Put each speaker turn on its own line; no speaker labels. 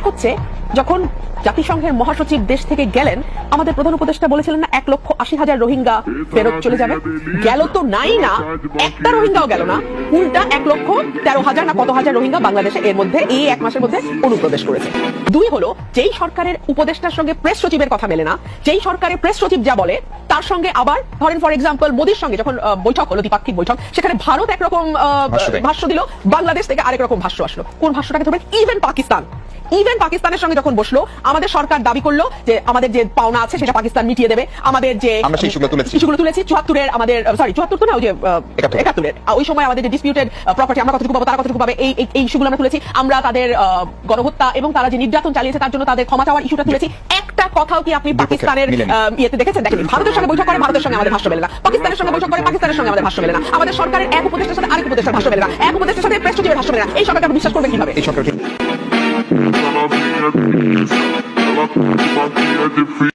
এক হচ্ছে, যখন জাতিসংঘের মহাসচিব দেশ থেকে গেলেন, আমাদের প্রধান উপদেষ্টা বলেছিলেন না, এক লক্ষ আশি হাজার রোহিঙ্গা ফেরত চলে যাবে। গেল তো নাই না, একটা রোহিঙ্গাও গেল না। উল্টা এক লক্ষ তেরো হাজার না কত হাজার রোহিঙ্গা বাংলাদেশে এর মধ্যে এই এক মাসের মধ্যে অনুপ্রবেশ করেছে। দুই হলো যেই সরকারের উপদেষ্টার সঙ্গে প্রেস সচিবের কথা মেলে না যেই সরকারের প্রেস সচিব যা বলে তার সঙ্গে আবার ধরেন ফর এক্সাম্পল মোদির সঙ্গে যখন বৈঠক হলো দ্বিপাক্ষিক বৈঠক সেখানে ভারত একরকম
ভাষ্য।
দিল বাংলাদেশ থেকে আরেক রকম ভাষ্য আসলো। কোন ভাষ্যটাকে ধরবেন? ইভেন পাকিস্তান ইভেন পাকিস্তানের সঙ্গে যখন বসল আমাদের সরকার দাবি করল যে আমাদের যে পাওনা আছে সেটা পাকিস্তান মিটিয়ে দেবে। আমাদের যে
আমরা সেই। ইস্যুগুলো তুলেছি।
চুয়াত্তরের আমাদের সরি চুয়াত্তর তো না ওই যে একাত্তরের। ওই সময় আমাদের যে ডিসপিউটেড প্রপার্টি আমরা কতটুকু পাবো তারা কতটুকু পাবে এই এই- ইস্যুগুলো আমরা তুলেছি। আমরা তাদের আহ, গণহত্যা এবং তারা যে নির্যাতন চালিয়েছে তার জন্য তাদের ক্ষমা চাওয়ার ইস্যুটা তুলেছি। একটা কথাও কি আপনি পাকিস্তানের। ইয়েতে দেখেছেন? দেখেন ভারতের সঙ্গে বৈঠক করে ভারতের সঙ্গে আমাদের ভাষ্য মেলে না। পাকিস্তানের সঙ্গে বৈঠক করে পাকিস্তানের সঙ্গে আমাদের ভাষ্য মেলে না। আমাদের সরকারের এক উপদেষ্টার সাথে আরেক উপদেষ্টার ভাষ্য মেলে না। এক উপদেষ্টার সাথে প্রেস সচিবের ভাষ্য মেলে না। এই সরকারকে আপনি বিশ্বাস করবেন কীভাবে?
এই সরকার